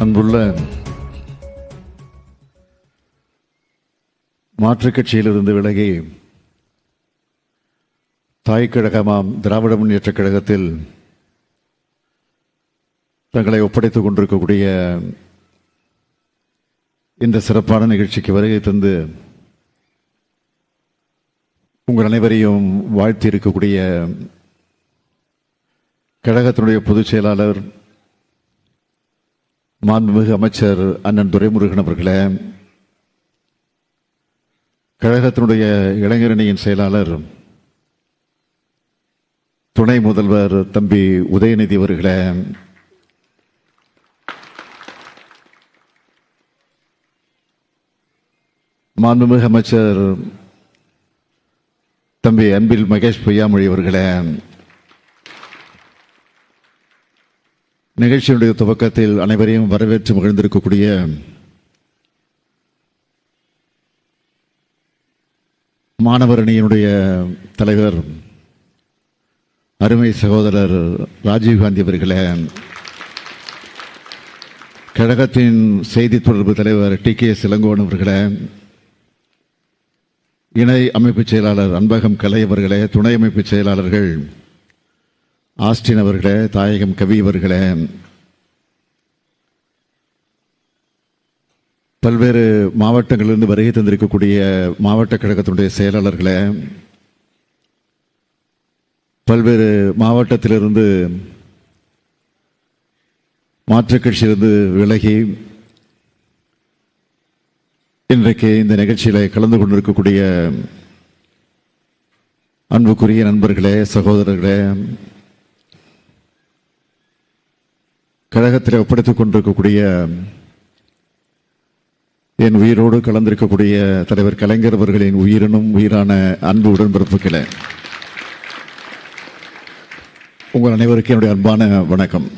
அன்புள்ள மாற்றுக் கட்சியிலிருந்து விலகி தாய் கழகமாம் திராவிட முன்னேற்ற கழகத்தில் தங்களை ஒப்படைத்துக் கொண்டிருக்கக்கூடிய இந்த சிறப்பான நிகழ்ச்சிக்கு வருகை தந்து உங்கள் அனைவரையும் வாழ்த்தி இருக்கக்கூடிய கழகத்தினுடைய பொதுச் செயலாளர் மாண்புமிகு அமைச்சர் அண்ணன் துரைமுருகன் அவர்களே கழகத்தினுடைய இளைஞரணியின் செயலாளர் துணை முதல்வர் தம்பி உதயநிதி அவர்களே மாண்புமிகு அமைச்சர் தம்பி அன்பில் மகேஷ் பொய்யாமொழி அவர்களே நிகழ்ச்சியுடைய துவக்கத்தில் அனைவரையும் வரவேற்று மகிழ்ந்திருக்கக்கூடிய மாணவரணியினுடைய தலைவர் அருமை சகோதரர் ராஜீவ்காந்தி அவர்களே கழகத்தின் செய்தி தொடர்பு தலைவர் டி கே சிலங்கோன் அவர்களே இணை அமைப்பு செயலாளர் அன்பகம் கலை அவர்களே துணை அமைப்பு செயலாளர்கள் ஆஸ்டின் அவர்களே தாயகம் கவி அவர்களே பல்வேறு மாவட்டங்களிலிருந்து வருகை தந்திருக்கக்கூடிய மாவட்ட கழகத்தினுடைய செயலாளர்களே பல்வேறு மாவட்டத்திலிருந்து மாற்றுக் கட்சியிலிருந்து விலகி இன்றைக்கு இந்த நிகழ்ச்சியில கலந்து கொண்டிருக்கக்கூடிய அன்புக்குரிய நண்பர்களே சகோதரர்களே கழகத்தில் ஒப்படைத்துக் கொண்டிருக்கக்கூடிய என் உயிரோடு கலந்திருக்கக்கூடிய தலைவர் கலைஞர் அவர்களின் உயிரினும் உயிரான அன்பு உடன்பிறப்புகளே. உங்கள் அனைவருக்கும் என்னுடைய அன்பான வணக்கம்.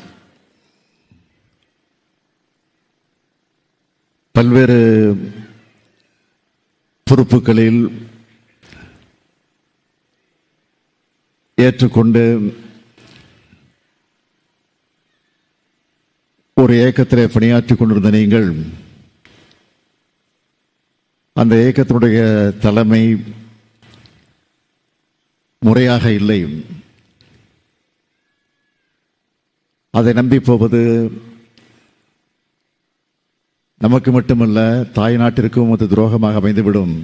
பல்வேறு பொறுப்புகளில் ஏற்றுக்கொண்டு ஒரு இயக்கத்திலே பணியாற்றிக் கொண்டிருந்த நீங்கள் அந்த இயக்கத்தினுடைய தலைமை முறையாக இல்லை. அதை நம்பி போவது நமக்கு மட்டுமல்ல தாய் நாட்டிற்கும் அது துரோகமாக அமைந்துவிடும்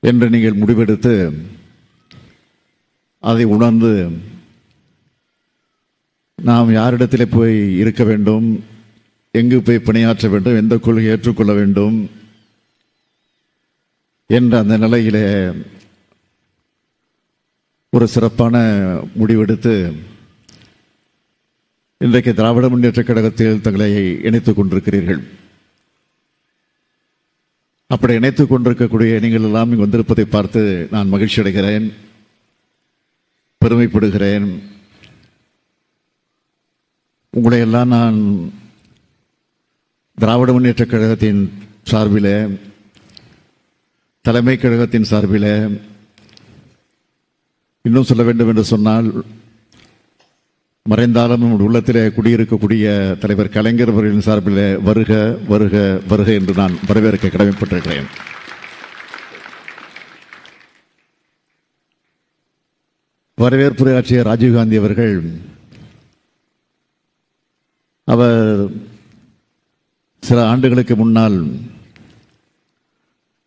என்று நீங்கள் முடிவெடுத்து அதை உணர்ந்து நாம் யாரிடத்திலே போய் இருக்க வேண்டும்? எங்கு போய் பணியாற்ற வேண்டும்? எந்த கொள்கை ஏற்றுக்கொள்ள வேண்டும்? என்ற அந்த நிலையிலே ஒரு சிறப்பான முடிவெடுத்து இன்றைக்கு திராவிட முன்னேற்ற கழகத்தில் தங்களை இணைத்துக் கொண்டிருக்கிறீர்கள். அப்படி இணைத்துக் கொண்டிருக்கக்கூடிய நீங்கள் எல்லாம் இங்கு வந்திருப்பதை பார்த்து நான் மகிழ்ச்சி அடைகிறேன் பெருமைப்படுகிறேன். உங்களை எல்லாம் நான் திராவிட முன்னேற்ற கழகத்தின் சார்பிலே தலைமை கழகத்தின் சார்பிலே இன்னும் சொல்ல வேண்டும் என்று சொன்னால் மறைந்தாலும் நம்முடைய உள்ளத்தில் குடியிருக்கக்கூடிய தலைவர் கலைஞர் அவர்களின் சார்பில் வருக வருக வருக என்று நான் வரவேற்க கடமைப்பட்டிருக்கிறேன். வரவேற்புரையாற்றிய ராஜீவ்காந்தி அவர்கள் அவர் சில ஆண்டுகளுக்கு முன்னால்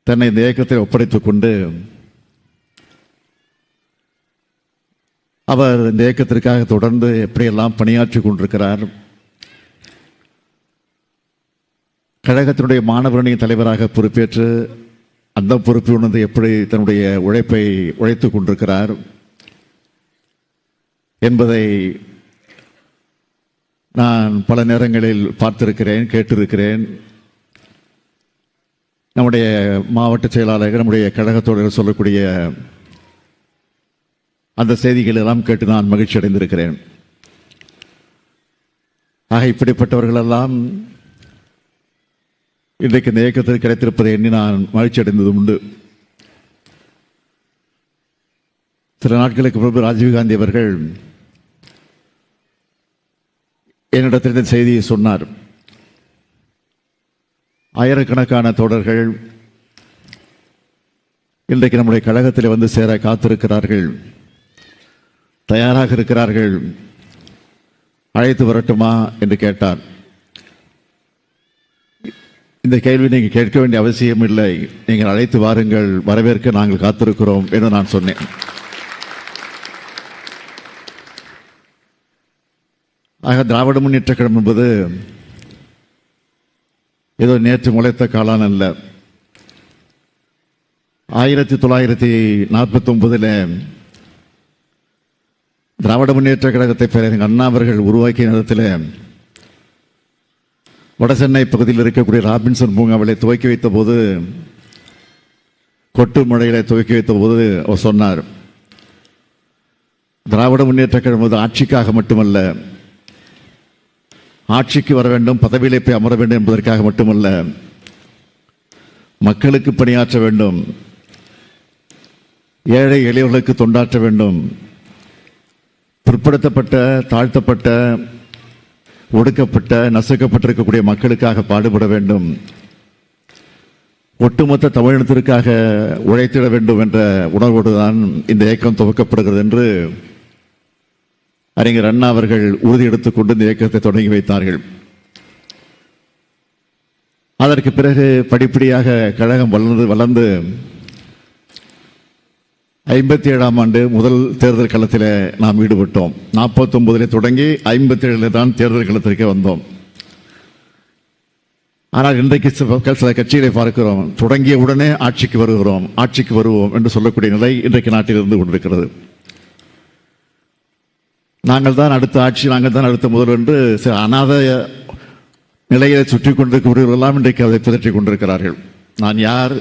தன்னை இந்த இயக்கத்தை ஒப்படைத்துக் கொண்டு அவர் இந்த இயக்கத்திற்காக தொடர்ந்து எப்படியெல்லாம் பணியாற்றி கொண்டிருக்கிறார் கழகத்தினுடைய மாணவரணியின் தலைவராக பொறுப்பேற்று அந்த பொறுப்பில் உணர்ந்து எப்படி தன்னுடைய உழைப்பை உழைத்துக் கொண்டிருக்கிறார் என்பதை நான் பல நேரங்களில் பார்த்திருக்கிறேன் கேட்டிருக்கிறேன். நம்முடைய மாவட்ட செயலாளர்கள் நம்முடைய கழகத்தோடு சொல்லக்கூடிய அந்த செய்திகள் எல்லாம் கேட்டு நான் மகிழ்ச்சி அடைந்திருக்கிறேன். ஆக இப்படிப்பட்டவர்களெல்லாம் இன்றைக்கு இந்த இயக்கத்தில் கிடைத்திருப்பதை எண்ணி நான் மகிழ்ச்சி அடைந்தது உண்டு. சில நாட்களுக்கு பிறகு ராஜீவ்காந்தி அவர்கள் என்னிடத்தில் இந்த செய்தியை சொன்னார். ஆயிரக்கணக்கான தோழர்கள் இன்றைக்கு நம்முடைய கழகத்தில் வந்து சேர காத்திருக்கிறார்கள். தயாராக இருக்கிறார்கள். அழைத்து வரட்டுமா என்று கேட்டார். இந்த கேள்வி நீங்கள் கேட்க வேண்டிய அவசியம் இல்லை நீங்கள் அழைத்து வாருங்கள். வரவேற்க நாங்கள் காத்திருக்கிறோம் என்று நான் சொன்னேன். ஆக திராவிட முன்னேற்ற கழகம் என்பது ஏதோ நேற்று முளைத்த காளான் அல்ல. ஆயிரத்தி தொள்ளாயிரத்தி நாற்பத்தி ஒன்பதில் திராவிட முன்னேற்ற கழகத்தை பேரறிஞர் அண்ணா அவர்கள் உருவாக்கிய நேரத்தில் வடசென்னை பகுதியில் இருக்கக்கூடிய ராபின்சன் பூங்காவிலை துவக்கி வைத்த போது கொட்டு மழையில துவக்கி வைத்த போது அவர் சொன்னார் திராவிட முன்னேற்ற கழகம் ஆட்சிக்காக மட்டுமல்ல ஆட்சிக்கு வர வேண்டும் பதவியிலே போய் அமர வேண்டும் என்பதற்காக மட்டுமல்ல மக்களுக்கு பணியாற்ற வேண்டும் ஏழை எளியவர்களுக்கு தொண்டாற்ற வேண்டும் பிற்படுத்தப்பட்ட தாழ்த்தப்பட்ட ஒடுக்கப்பட்ட நசுக்கப்பட்டிருக்கக்கூடிய மக்களுக்காக பாடுபட வேண்டும் ஒட்டுமொத்த தமிழினத்திற்காக உழைத்திட வேண்டும் என்ற உணர்வோடு தான் இந்த இயக்கம் துவக்கப்படுகிறது என்று அறிஞர் அண்ணா அவர்கள் உறுதி எடுத்துக்கொண்டு இந்த இயக்கத்தை தொடங்கி வைத்தார்கள். அதற்கு பிறகு படிப்படியாக கழகம் வளர்ந்து வளர்ந்து ஐம்பத்தி ஏழாம் ஆண்டு முதல் தேர்தல் களத்தில் நாம் ஈடுபட்டோம். நாற்பத்தொன்பதில் தொடங்கி ஐம்பத்தி ஏழில் தான் தேர்தல் களத்திற்கு வந்தோம். ஆனால் இன்றைக்கு சில சில கட்சிகளை பார்க்கிறோம். தொடங்கிய உடனே ஆட்சிக்கு வருகிறோம். ஆட்சிக்கு வருவோம் என்று சொல்லக்கூடிய நிலை இன்றைக்கு நாட்டில் இருந்து கொண்டிருக்கிறது. நாங்கள் தான் அடுத்த ஆட்சி நாங்கள் தான் அடுத்த முதல் என்று சில அநாத நிலையை சுற்றி கொண்டிருக்கிறவர்களெல்லாம் இன்றைக்கு அதை பிதற்றி கொண்டிருக்கிறார்கள். நான் யார்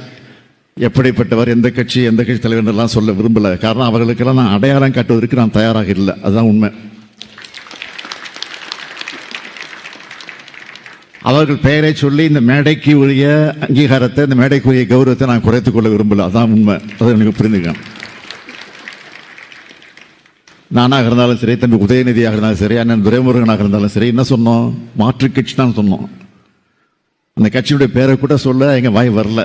எப்படிப்பட்டவர் எந்த கட்சி எந்த கட்சி தலைவர் எல்லாம் சொல்ல விரும்பல. காரணம் அவர்களுக்கெல்லாம் நான் அடையாளம் காட்டுவதற்கு நான் தயாராக இல்லை. அதுதான் உண்மை. அவர்கள் பெயரை சொல்லி இந்த மேடைக்கு உரிய அங்கீகாரத்தை இந்த மேடைக்குரிய கௌரவத்தை நான் குறைத்துக் கொள்ள விரும்பல. அதான் உண்மை. அதை எனக்கு புரிந்துக்கணும் நானாக இருந்தாலும் சரி தம்பி உதயநிதியாக இருந்தாலும் சரி அண்ணன் துரைமுருகனாக இருந்தாலும் சரி என்ன சொன்னோம்? மாற்று கட்சி தான் சொன்னோம். அந்த கட்சியுடைய பேரை கூட சொல்ல எங்கள் வாய் வரல.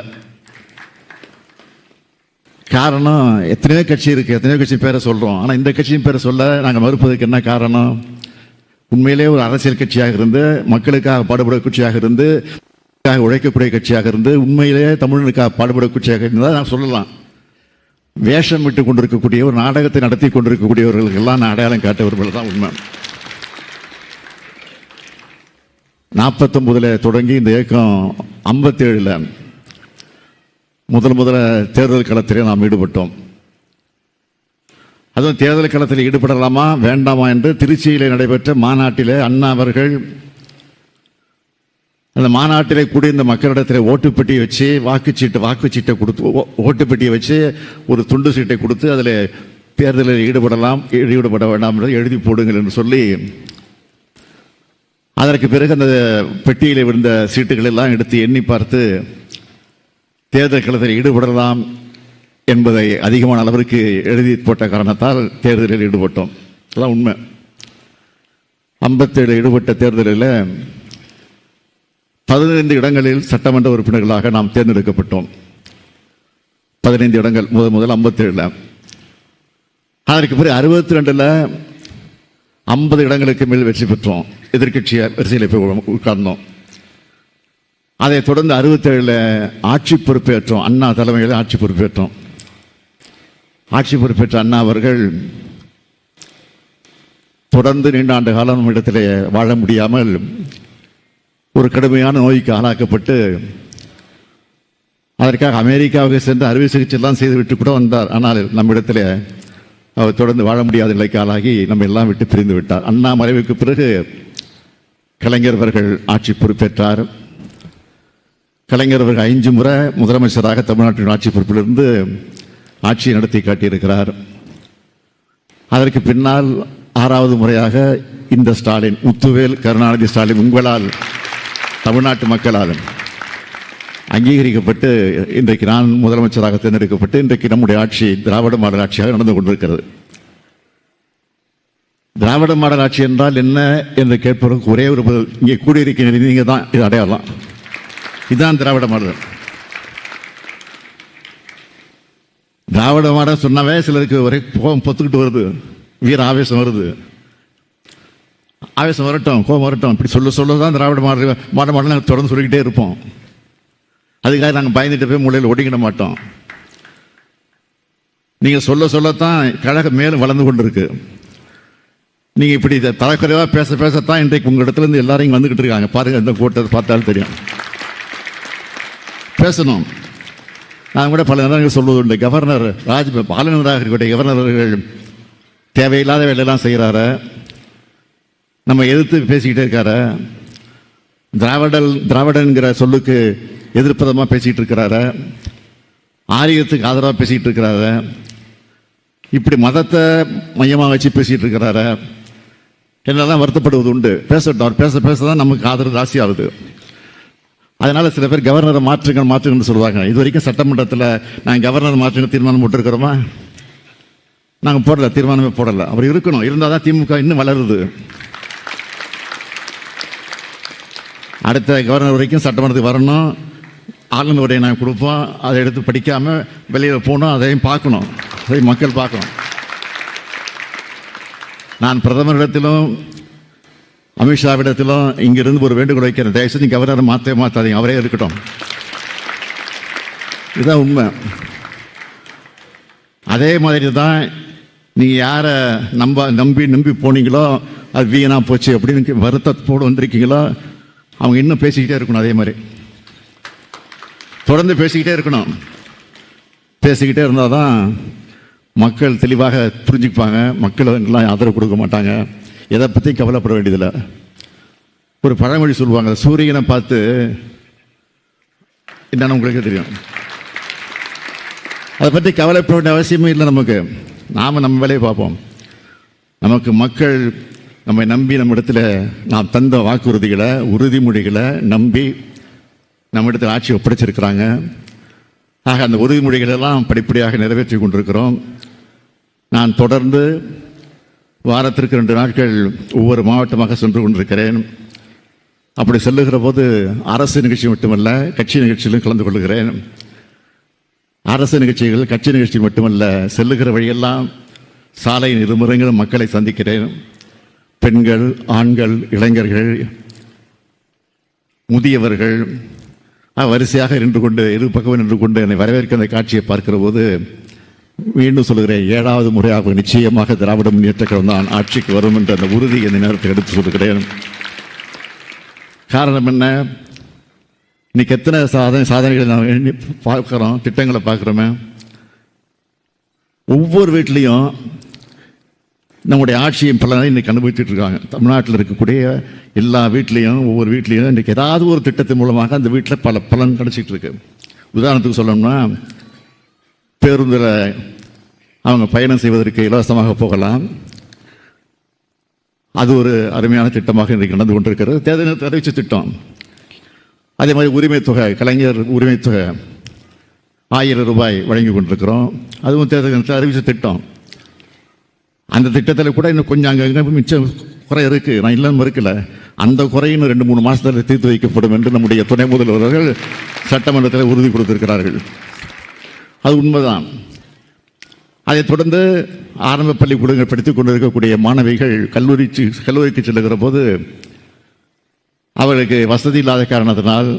காரணம் எத்தனையோ கட்சி இருக்குது எத்தனையோ கட்சி பேரை சொல்கிறோம் ஆனால் இந்த கட்சியின் பேரை சொல்ல நாங்கள் மறுப்பதற்கு என்ன காரணம்? உண்மையிலே ஒரு அரசியல் கட்சியாக இருந்து மக்களுக்காக பாடுபட கட்சியாக இருந்து உழைக்கக்கூடிய கட்சியாக இருந்து உண்மையிலேயே தமிழனுக்காக பாடுபட கட்சியாக இருந்தால் நான் சொல்லலாம். வேஷம் விட்டு கொண்டிருக்கக்கூடியவர் நாடகத்தை நடத்தி கொண்டிருக்கக்கூடியவர்களுக்கெல்லாம் நான் அடையாளம் காட்டவர்கள் தான் உண்மை. நாற்பத்தொம்பதில் தொடங்கி இந்த இயக்கம் ஐம்பத்தேழில் முதல் முதல்ல தேர்தல் களத்திலே நாம் ஈடுபட்டோம். அதுவும் தேர்தல் களத்தில் ஈடுபடலாமா வேண்டாமா என்று திருச்சியில் நடைபெற்ற மாநாட்டிலே அண்ணா அவர்கள் அந்த மாநாட்டிலே கூடி இந்த மக்களிடத்தில் ஓட்டுப்பெட்டி வச்சு வாக்குச்சீட்டு வாக்குச்சீட்டை கொடுத்து ஓ- ஓட்டுப்பெட்டியை வச்சு ஒரு துண்டு சீட்டை கொடுத்து அதில் தேர்தலில் ஈடுபடலாம் ஈடுபட வேண்டாம் என்று எழுதி போடுங்கள் என்று சொல்லி அதற்கு பிறகு அந்த பெட்டியில் விழுந்த சீட்டுகள் எல்லாம் எடுத்து எண்ணி பார்த்து தேர்தல் களத்தில் ஈடுபடலாம் என்பதை அதிகமான அளவிற்கு எழுதி போட்ட காரணத்தால் தேர்தலில் ஈடுபட்டோம். அதான் உண்மை. ஐம்பத்தேழு ஈடுபட்ட தேர்தலில் பதினைந்து இடங்களில் சட்டமன்ற உறுப்பினர்களாக நாம் தேர்ந்தெடுக்கப்பட்டோம். பதினைந்து இடங்கள் முதல் முதல் ஐம்பத்தேழில். அதற்கு பிறகு அறுபத்தி ரெண்டில் ஐம்பது இடங்களுக்கு மேல் வெற்றி பெற்றோம். எதிர்க்கட்சி வரிசையில் போய் உட்கார்ந்தோம். அதைத் தொடர்ந்து அறுபத்தேழில் ஆட்சி பொறுப்பேற்றோம். அண்ணா தலைமையில் ஆட்சி பொறுப்பேற்றோம். ஆட்சி பொறுப்பேற்ற அண்ணா அவர்கள் தொடர்ந்து நீண்ட ஆண்டு காலம் இடத்திலே வாழ முடியாமல் ஒரு கடுமையான நோய்க்கு ஆளாக்கப்பட்டு அதற்காக அமெரிக்காவுக்கு சென்று அறுவை சிகிச்சை எல்லாம் செய்துவிட்டு கூட வந்தார். ஆனால் நம்மிடத்தில் அவர் தொடர்ந்து வாழ முடியாத நிலைக்கு ஆளாகி நம்ம எல்லாம் விட்டு பிரிந்து விட்டார். அண்ணா மறைவுக்கு பிறகு கலைஞர் அவர்கள் ஆட்சி பொறுப்பேற்றார். கலைஞர் அவர்கள் ஐந்து முறை முதலமைச்சராக தமிழ்நாட்டின் ஆட்சி பொறுப்பிலிருந்து ஆட்சியை நடத்தி காட்டியிருக்கிறார். அதற்கு பின்னால் ஆறாவது முறையாக இந்த ஸ்டாலின் முத்துவேல் கருணாநிதி ஸ்டாலின் உங்களால் தமிழ்நாட்டு மக்களால் அங்கீகரிக்கப்பட்டு இன்றைக்கு நான் முதலமைச்சராக தேர்ந்தெடுக்கப்பட்டு இன்றைக்கு நம்முடைய ஆட்சி திராவிட மாடல் ஆட்சியாக நடந்து கொண்டிருக்கிறது. திராவிட மாடல் ஆட்சி என்றால் என்ன என்று கேட்பதற்கு ஒரே ஒரு பதில் இங்கே கூடியிருக்கிற நீங்கள் தான் இது அடையாளம் இதுதான் திராவிட மாடல். திராவிட மாடல் சொன்னாவே சிலருக்கு ஒரே கோபம் பொத்துக்கிட்டு வருது வீர ஆவேசம் வருது. ஆவேசம் வரட்டும் கோபம் வரட்டும். இப்படி சொல்ல சொல்ல தான் திராவிட மாடல் மாட மாடல் நாங்கள் தொடர்ந்து சொல்லிக்கிட்டே இருப்போம். அதுக்காக நாங்கள் பயந்துட்டு போய் மூலையில் ஒடுங்கிட மாட்டோம். நீங்கள் சொல்ல சொல்லத்தான் கழகம் மேலும் வளர்ந்து கொண்டிருக்கு. நீங்கள் இப்படி இதை தலைக்குறைவாக பேச பேசத்தான் இன்றைக்கு உங்கள் இடத்துலேருந்து எல்லாரையும் வந்துக்கிட்டு இருக்காங்க. பாருங்கள் இந்த கூட்டத்தை பார்த்தாலும் தெரியும். பேசணும். நான் கூட பல நேரங்கள் சொல்வதுண்டு கவர்னர் ராஜ் ஆளுநராக இருக்கக்கூடிய கவர்னர்கள் தேவையில்லாத வேலையெல்லாம் செய்கிறாரு நம்ம எதிர்த்து பேசிக்கிட்டே இருக்காரா? திராவிடல் திராவிடன்கிற சொல்லுக்கு எதிர்ப்பதமாக பேசிக்கிட்டு இருக்கிறார ஆரியத்துக்கு ஆதரவாக பேசிக்கிட்டு இருக்கிறாரு இப்படி மதத்தை மையமாக வச்சு பேசிகிட்டு இருக்கிறாரு என்னெல்லாம் வருத்தப்படுவது உண்டு? பேசட்டும் அவர் பேச பேச தான் நமக்கு ஆதரவு ராசி ஆகுது அதனால் சில பேர் கவர்னரை மாற்றுங்க மாற்றுங்கன்னு சொல்லுவாங்க. இது வரைக்கும் சட்டமன்றத்தில் நாங்கள் கவர்னர் மாற்றுங்க தீர்மானம் போட்டிருக்கிறோமா? நாங்கள் போடலை தீர்மானமே போடலை. அவர் இருக்கணும். இருந்தால் தான் திமுக இன்னும் வளருது. அடுத்த கவர்னர் வரைக்கும் சட்டமன்றத்துக்கு வரணும். ஆளுநர் உடைய நாங்கள் கொடுப்போம். அதை எடுத்து படிக்காமல் வெளியில் போகணும். அதையும் பார்க்கணும். அதை மக்கள் பார்க்கணும். நான் பிரதமரிடத்திலும் அமித்ஷாவிடத்திலும் இங்கிருந்து ஒரு வேண்டுகோள் வைக்கிறேன். தயவுசெய்து கவர்னரை மாற்றவே மாற்றாதீங்க அவரே இருக்கட்டும். இதுதான் உண்மை. அதே மாதிரி தான் நீங்கள் யாரை நம்ப நம்பி நம்பி போனீங்களோ அது வீணாக போச்சு அப்படின்னு வருத்தத்தோடு வந்திருக்கீங்களோ அவங்க இன்னும் பேசிக்கிட்டே இருக்கணும் அதே மாதிரி. தொடர்ந்து பேசிக்கிட்டே இருக்கணும். பேசிக்கிட்டே இருந்தால் தான் மக்கள் தெளிவாக புரிஞ்சுப்பாங்க மக்கள் எல்லாம் ஆதரவு கொடுக்க மாட்டாங்க. எதை பற்றி கவலைப்பட வேண்டியதில்லை. ஒரு பழமொழி சொல்லுவாங்க சூரியனை பார்த்து என்னென்னு உங்களுக்கு தெரியும். அதை பற்றி கவலைப்பட வேண்டிய அவசியமே இல்லை நமக்கு. நாம் நம்ம வேலையை பார்ப்போம். நமக்கு மக்கள் நம்மை நம்பி நம்ம இடத்துல நாம் தந்த வாக்குறுதிகளை உறுதிமொழிகளை நம்பி நம்ம இடத்துல ஆட்சி ஒப்படைச்சிருக்கிறாங்க. ஆக அந்த உறுதிமொழிகளெல்லாம் படிப்படியாக நிறைவேற்றி கொண்டிருக்கிறோம். நான் தொடர்ந்து வாரத்திற்கு ரெண்டு நாட்கள் ஒவ்வொரு மாவட்டமாக சென்று கொண்டிருக்கிறேன். அப்படி செல்லுகிற போது அரசு நிகழ்ச்சி மட்டுமல்ல கட்சி நிகழ்ச்சியிலும் கலந்து கொள்கிறேன். அரசு நிகழ்ச்சிகள் கட்சி நிகழ்ச்சி மட்டுமல்ல செல்லுகிற வழியெல்லாம் சாலையின் இருமுறைகளும் மக்களை சந்திக்கிறேன். பெண்கள் ஆண்கள் இளைஞர்கள் முதியவர்கள் வரிசையாக நின்று கொண்டு இரு பக்கம் நின்று கொண்டு என்னை வரவேற்க அந்த காட்சியை பார்க்கிற போது மீண்டும் சொல்கிறேன் ஏழாவது முறையாக நிச்சயமாக திராவிட முன்னேற்ற கழகம் தான் ஆட்சிக்கு வரும் என்ற அந்த உறுதி இந்த நேரத்தில் எடுத்து சொல்கிறேன் காரணம் என்ன? இன்னைக்கு எத்தனை சாதனை சாதனைகளை நாம் எண்ணி பார்க்குறோம் திட்டங்களை பார்க்குறோமே? ஒவ்வொரு வீட்லேயும் நம்முடைய ஆட்சியின் பலனை இன்றைக்கி அனுபவிச்சுட்டு இருக்காங்க. தமிழ்நாட்டில் இருக்கக்கூடிய எல்லா வீட்லேயும் ஒவ்வொரு வீட்லேயும் இன்றைக்கி ஏதாவது ஒரு திட்டத்தின் மூலமாக அந்த வீட்டில் பல பலன் கிடச்சிட்டு இருக்கு. உதாரணத்துக்கு சொல்லணும்னா பேருந்தில் அவங்க பயணம் செய்வதற்கு இலவசமாக போகலாம். அது ஒரு அருமையான திட்டமாக இன்றைக்கு நடந்து கொண்டிருக்கிறது. தேர்தல் அறிவிச்ச திட்டம். அதே மாதிரி உரிமை தொகை கலைஞர் உரிமை தொகை ஆயிரம் ரூபாய் வழங்கி கொண்டிருக்கிறோம். அதுவும் தேர்தல் அறிவித்த திட்டம். அந்த திட்டத்தில் கூட இன்னும் கொஞ்சம் அங்கே மிச்சம் குறை இருக்குது நான் இல்லைன்னு மறுக்கல. அந்த குறையும் இன்னும் ரெண்டு மூணு மாதத்தில் தீர்த்து வைக்கப்படும் என்று நம்முடைய துணை முதல்வர்கள் சட்டமன்றத்தில் உறுதி கொடுத்திருக்கிறார்கள். அது உண்மைதான். அதைத் தொடர்ந்து ஆரம்ப பள்ளிக்கூடங்கள் படித்துக் கொண்டிருக்கக்கூடிய மாணவிகள் கல்லூரி கல்லூரிக்கு செல்லுகிற போது அவர்களுக்கு வசதி இல்லாத காரணத்தினால்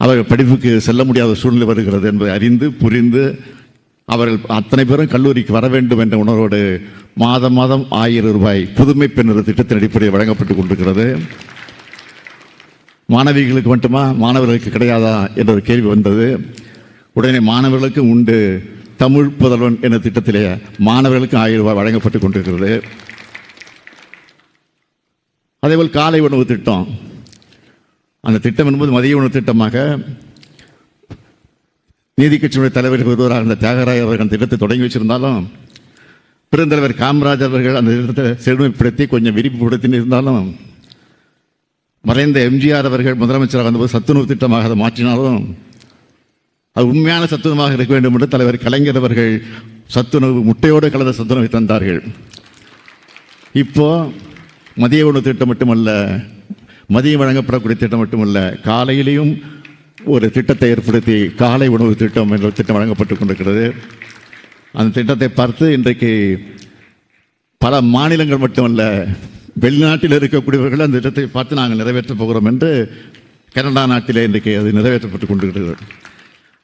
அவர்கள் படிப்புக்கு செல்ல முடியாத சூழ்நிலை வருகிறது என்பதை அறிந்து புரிந்து அவர்கள் அத்தனை பேரும் கல்லூரிக்கு வர வேண்டும் என்ற உணர்வோடு மாதம் மாதம் ஆயிரம் ரூபாய் புதுமை பெண்ணர் திட்டத்தின் அடிப்படையில் வழங்கப்பட்டுக் கொண்டிருக்கிறது. மாணவிகளுக்கு மட்டுமா மாணவர்களுக்கு கிடையாதா என்ற ஒரு கேள்வி வந்தது. உடனே மாணவர்களுக்கு உண்டு. தமிழ் புதல்வன் என்ற திட்டத்திலே மாணவர்களுக்கு ஆயிரம் ரூபாய் வழங்கப்பட்டுக் கொண்டிருக்கிறது. அதேபோல் காலை உணவு திட்டம். அந்த திட்டம் என்பது மதிய உணவு திட்டமாக நீதி கட்சியினுடைய தலைவர் ஒருவராக இருந்த தியாகராய் அவர்கள் அந்த திட்டத்தை தொடங்கி வச்சிருந்தாலும் பெருந்தலைவர் காமராஜ் அவர்கள் அந்த திட்டத்தை செழுமைப்படுத்தி கொஞ்சம் விரிவுபடுத்தி இருந்தாலும் மறைந்த எம்ஜிஆர் அவர்கள் முதலமைச்சராக வந்தபோது சத்துணவு திட்டமாக அதை மாற்றினாலும் அது உண்மையான சத்துணவாக இருக்க வேண்டும் என்று தலைவர் கலைஞர் அவர்கள் சத்துணவு முட்டையோடு கலந்த சத்துணவை தந்தார்கள். இப்போ மதிய உணவு திட்டம் மட்டுமல்ல மதியம் வழங்கப்படக்கூடிய திட்டம் மட்டுமல்ல காலையிலையும் ஒரு திட்டத்தை ஏற்படுத்தி காலை உணவு திட்டம் என்ற திட்டம் வழங்கப்பட்டு கொண்டிருக்கிறது. அந்த திட்டத்தை பார்த்து இன்றைக்கு பல மாநிலங்கள் மட்டுமல்ல வெளிநாட்டில் இருக்கக்கூடியவர்கள் அந்த திட்டத்தை பார்த்து நாங்கள் நிறைவேற்றப் போகிறோம் என்று கனடா நாட்டிலே இன்றைக்கு அது நிறைவேற்றப்பட்டு கொண்டிருக்கிறது.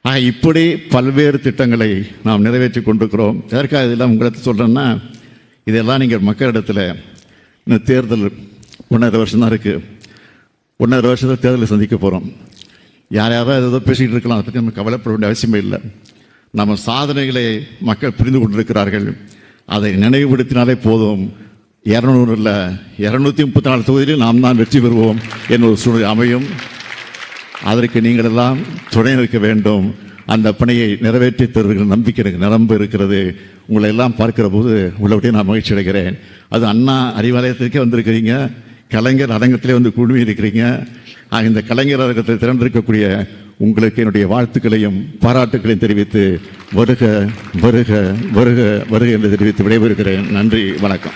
ஆக இப்படி பல்வேறு திட்டங்களை நாம் நிறைவேற்றி கொண்டிருக்கிறோம். எதற்காக இதெல்லாம் உங்களுக்கு சொல்கிறேன்னா இதெல்லாம் நீங்கள் மக்களிடத்தில் இந்த தேர்தல் ஒன்றரை வருஷம் தான் இருக்குது ஒன்றரை வருஷத்தில் தேர்தலை சந்திக்க போகிறோம் யார் யாராவது ஏதோ பேசிகிட்டு இருக்கலாம். அதை பற்றி நம்ம கவலைப்பட வேண்டிய அவசியமே இல்லை. நம்ம சாதனைகளை மக்கள் புரிந்து கொண்டிருக்கிறார்கள். அதை நினைவுபடுத்தினாலே போதும். இரநூறு இல்லை இரநூத்தி முப்பத்தி நாலு தொகுதியில் நாம் தான் வெற்றி பெறுவோம் என்ற ஒரு சூழ்நிலை அமையும். அதற்கு நீங்கள் எல்லாம் துணை நிற்க வேண்டும். அந்த பணியை நிறைவேற்றி தருகிற நம்பிக்கை எனக்கு நிரம்ப இருக்கிறது. உங்களை எல்லாம் பார்க்கிற போது உள்ளபடியே நான் மகிழ்ச்சி அடைகிறேன். அது அண்ணா அறிவாலயத்திற்கே வந்திருக்கிறீங்க. கலைஞர் அரங்கத்திலே வந்து குழுமி இருக்கிறீங்க இந்த கலைஞர் அரங்கத்தில் திறந்திருக்கக்கூடிய உங்களுக்கு என்னுடைய வாழ்த்துக்களையும் பாராட்டுக்களையும் தெரிவித்து வருக வருக வருக வருக என்று தெரிவித்து விடைபெறுகிறேன். நன்றி வணக்கம்.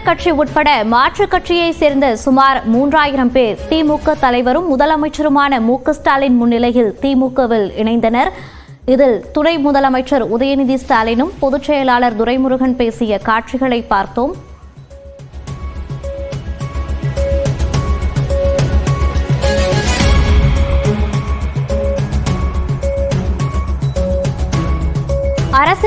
தமிழர் கட்சி உட்பட மாற்றுக் கட்சியைச் சேர்ந்த சுமார் மூன்றாயிரம் பேர் திமுக தலைவரும் முதலமைச்சருமான மு ஸ்டாலின் முன்னிலையில் திமுகவில் இணைந்தனர். இதில் துணை முதலமைச்சர் உதயநிதி ஸ்டாலினும் பொதுச் செயலாளர் துரைமுருகன் பேசிய காட்சிகளை பார்த்தோம்.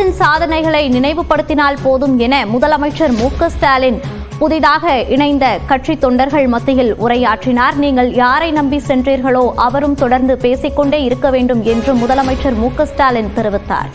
அரசின் சாதனைகளை நினைவுபடுத்தினால் போதும் என முதலமைச்சர் மு ஸ்டாலின் புதிதாக இணைந்த கட்சி தொண்டர்கள் மத்தியில் உரையாற்றினார். நீங்கள் யாரை நம்பி சென்றீர்களோ அவரும் தொடர்ந்து பேசிக்கொண்டே இருக்க வேண்டும் என்று முதலமைச்சர் மு ஸ்டாலின் தெரிவித்தார்.